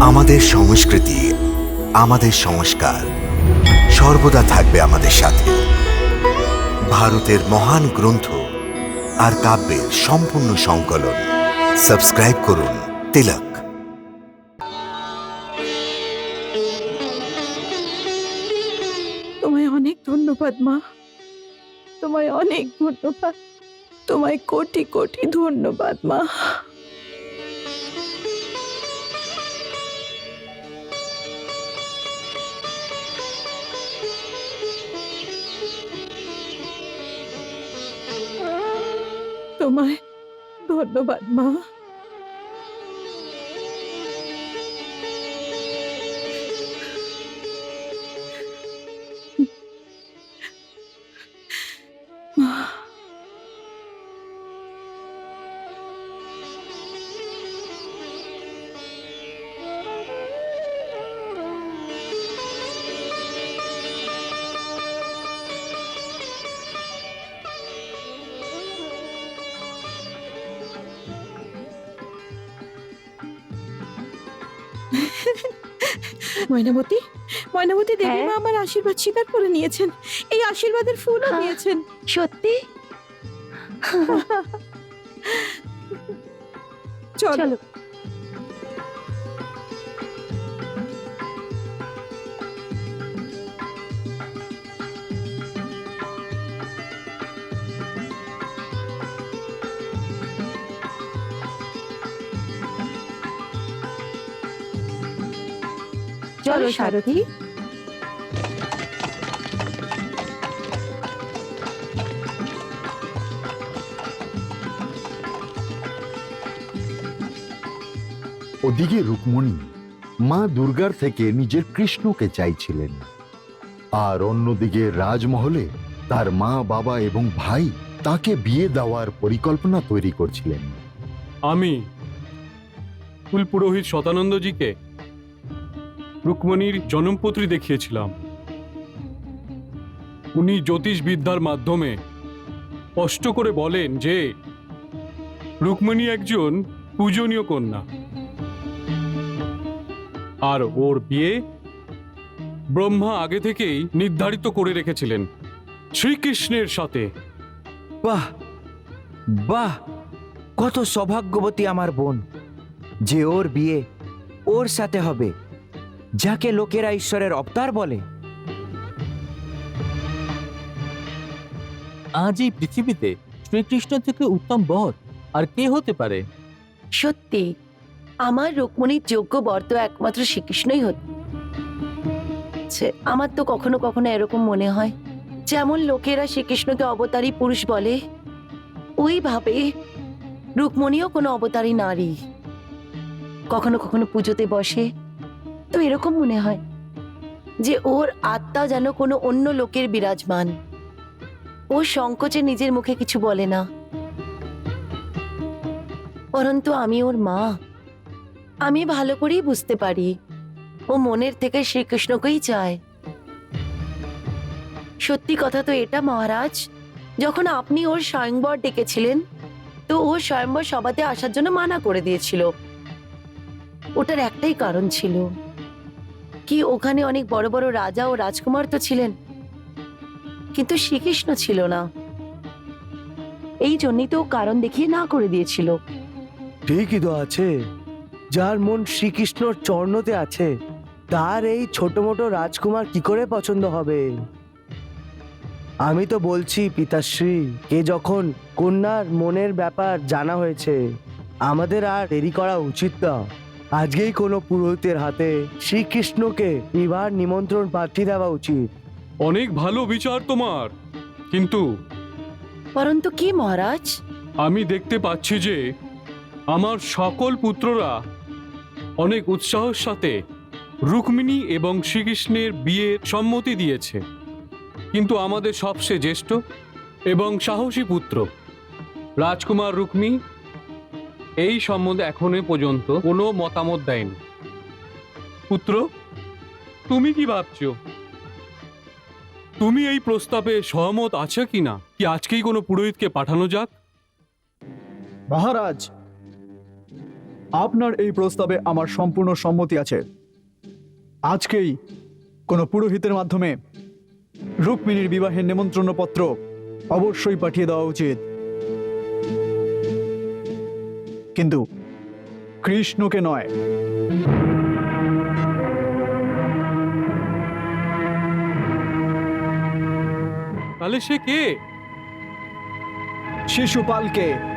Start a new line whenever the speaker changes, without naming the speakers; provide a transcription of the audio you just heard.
আমাদের সংস্কৃতি, আমাদের সংস্কার সর্বদা থাকবে আমাদের সাথে। ভারতের মহান গ্রন্থ আর কাব্যের সম্পূর্ণ সংকলন। সাবস্ক্রাইব করুন তিলক।
তোমায় অনেক ধন্যবাদ, মা। তোমায় অনেক ধন্যবাদ। তোমায় কোটি কোটি ধন্যবাদ, মা। তোমায়। ধন্যবাদ মা। ময়নাবতী ময়নাবতী দেবী
হ্যাঁ?
মা আমার আশীর্বাদ স্বীকার করে নিয়েছেন এই আশীর্বাদের ফুলও
হ্যাঁ।
দিয়েছেন
সত্যি
চলো
চলো সারথি।
ওদিকে রুকমণি মা দুর্গার থেকে নিজের কৃষ্ণকে চাইছিলেন। আর অন্যদিকে রাজমহলে তার মা বাবা এবং ভাই তাকে বিয়ে দেওয়ার পরিকল্পনা তৈরি করছিলেন।
আমি কুল পুরোহিত শতানন্দজিকে রুক্মণীর জনমপত্রী দেখিয়েছিলাম। উনি জ্যোতিষ বিদ্যার মাধ্যমে স্পষ্ট করে বলেন যে, রুক্মণী একজন পূজনীয় কন্যা। আর ওর বিয়ে ব্রহ্মা আগে থেকেই নির্ধারিত করে রেখেছিলেন শ্রীকৃষ্ণের সাথে।
বাহ বাহ, কত সৌভাগ্যবতী আমার বোন। যে ওর বিয়ে ওর সাথে হবে। যাকে লোকেরা ঈশ্বরের অবতার বলে।
আজ এই পৃথিবীতে শ্রীকৃষ্ণ থেকে উত্তম বর আর কে হতে পারে?
সত্যি আমার রুক্মণীর যোগ্য বর তো একমাত্র শ্রীকৃষ্ণই হচ্ছে আমার তো কখনো কখনো এরকম মনে হয় যেমন লোকেরা শ্রীকৃষ্ণকে অবতারী পুরুষ বলে ওইভাবে রুক্মণীও কোনো অবতারী নারী। কখনো কখনো পুজোতে বসে তো এরকম মনে হয় যে ওর আত্মা যেন কোনো অন্য লোকের বিরাজমান। ও সংকোচে নিজের মুখে কিছু বলে না। পরন্তু আমি ওর মা। আমি ভালো করেই বুঝতে পারি। ও মনের থেকে শ্রীকৃষ্ণকেই চায়। সত্যি কথা তো এটা, মহারাজ। যখন আপনি ওর স্বয়ংবর ডেকেছিলেন, তো ও স্বয়ংবর সভাতে আসার জন্য মানা করে দিয়েছিল। ওটার একটাই কারণ ছিল। কি ওখানে অনেক বড় বড় রাজা ও রাজকুমার তো ছিলেন? কিন্তু শ্রীকৃষ্ণ ছিল না। এই জন্যই তো কারণ দেখিয়ে না করে দিয়েছিল।
ঠিকই তো আছে। যার মন শ্রীকৃষ্ণর চরণতে আছে, তার এই ছোট মোটো রাজকুমার কি করে পছন্দ হবে? আমি তো বলছি, পিতাশ্রী কে যখন কন্যার মনের ব্যাপার জানা হয়েছে, আমাদের আর দেরি করা উচিত না। আজকেই কোনো পুরোহিতের হাতে শ্রীকৃষ্ণকে বিবাহ নিমন্ত্রণ পাঠিয়ে দেওয়া উচিত।
অনেক ভালো বিচার তোমার। কিন্তু
পরন্তু কি মহারাজ?
আমি দেখতে পাচ্ছি যে আমার সকল পুত্ররা অনেক উৎসাহের সাথে রুক্মিণী এবং শ্রীকৃষ্ণের বিয়ের সম্মতি দিয়েছে। কিন্তু আমাদের সবচেয়ে জ্যেষ্ঠ এবং সাহসী পুত্র রাজকুমার রুক্মি এই সম্বন্ধে এখনও পর্যন্ত কোনো মতামত দেয়নি। পুত্র, তুমি কি ভাবছ? তুমি এই প্রস্তাবে সহমত আছে কিনা? কি আজকেই কোনো পুরোহিতকে পাঠানো যাক?
মহারাজ,
আপনার এই প্রস্তাবে আমার সম্পূর্ণ সম্মতি আছে। আজকেই কোনো পুরোহিতের মাধ্যমে রুক্মিণীর বিবাহের নেমন্ত্রণপত্র অবশ্যই পাঠিয়ে দেওয়া উচিত। কিন্তু কৃষ্ণকে নয়।
তাহলে সে কে?
শিশুপালকে।